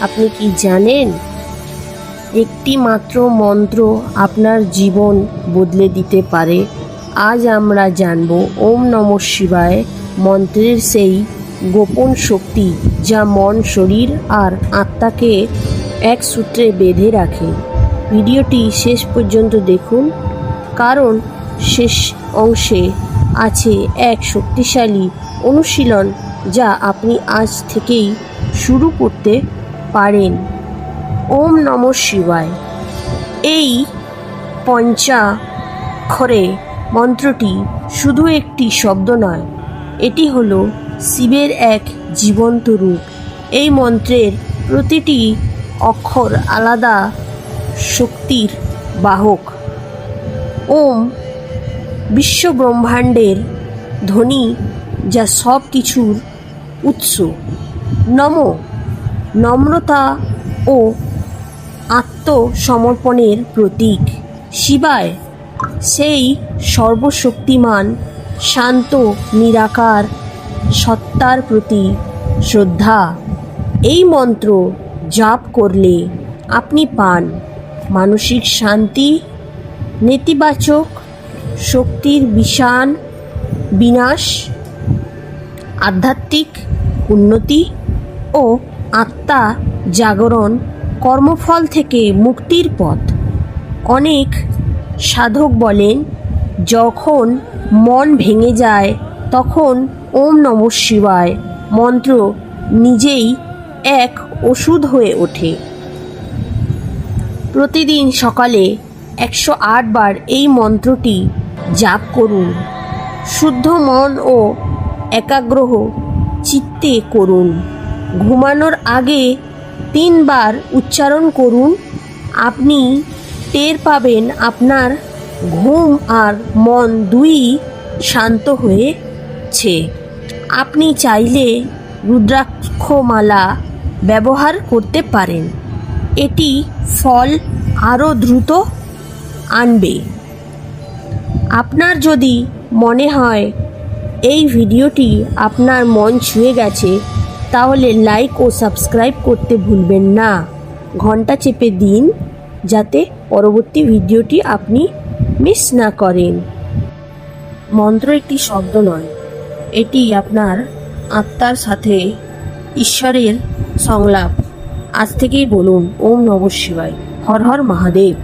আপনি কি জানেন? একটি মাত্র মন্ত্র আপনার জীবন বদলে দিতে পারে। আজ আমরা জানব ওম নম শিবায় মন্ত্রের সেই গোপন শক্তি যা মন, শরীর আর আত্মাকে এক সূত্রে বেঁধে রাখে। ভিডিওটি শেষ পর্যন্ত দেখুন, কারণ শেষ অংশে আছে এক শক্তিশালী অনুশীলন যা আপনি আজ থেকেই শুরু করতে পারেন। ওম নম শিবায়। এই পঞ্চাক্ষরে মন্ত্রটি শুধু একটি শব্দ নয়, এটি হলো শিবের এক জীবন্ত রূপ। এই মন্ত্রের প্রতিটি অক্ষর আলাদা শক্তির বাহক। ওম বিশ্ব ব্রহ্মাণ্ডের ধ্বনি যা সব কিছুর উৎস। নম নম্রতা ও আত্মসমর্পণের প্রতীক। শিবায় সেই সর্বশক্তিমান, শান্ত, নিরাকার সত্তার প্রতি শ্রদ্ধা। এই মন্ত্র জাপ করলে আপনি পান মানসিক শান্তি, নেতিবাচক শক্তির বিষাণ বিনাশ, আধ্যাত্মিক উন্নতি ও আত্মা জাগরণ কর্মফল থেকে মুক্তির পথ। অনেক সাধক বলেন, যখন মন ভেঙে যায়, তখন ওম নম শিবায় মন্ত্র নিজেই এক ওষুধ হয়ে ওঠে। প্রতিদিন সকালে একশো আট বার এই মন্ত্রটি জাপ করুন। শুদ্ধ মন ও একাগ্রহ চিত্তে করুন। ঘুমানোর আগে তিনবার উচ্চারণ করুন। আপনি টের পাবেন আপনার ঘুম আর মন দুই শান্ত হয়েছে। আপনি চাইলে রুদ্রাক্ষমালা ব্যবহার করতে পারেন। এটি ফল আরও দ্রুত আনবে। আপনার যদি মনে হয়, এই ভিডিওটি আপনার মন ছুঁয়ে গেছে তাহলে লাইক ও সাবস্ক্রাইব করতে ভুলবেন না। ঘণ্টা চেপে দিন, যাতে পরবর্তী ভিডিওটি আপনি মিস না করেন। মন্ত্র একটি শব্দ নয়, এটি আপনার আত্মার সাথে ঈশ্বরের সংলাপ। আজ থেকেই বলুন, ওম নম শিবায়। হর হর মহাদেব।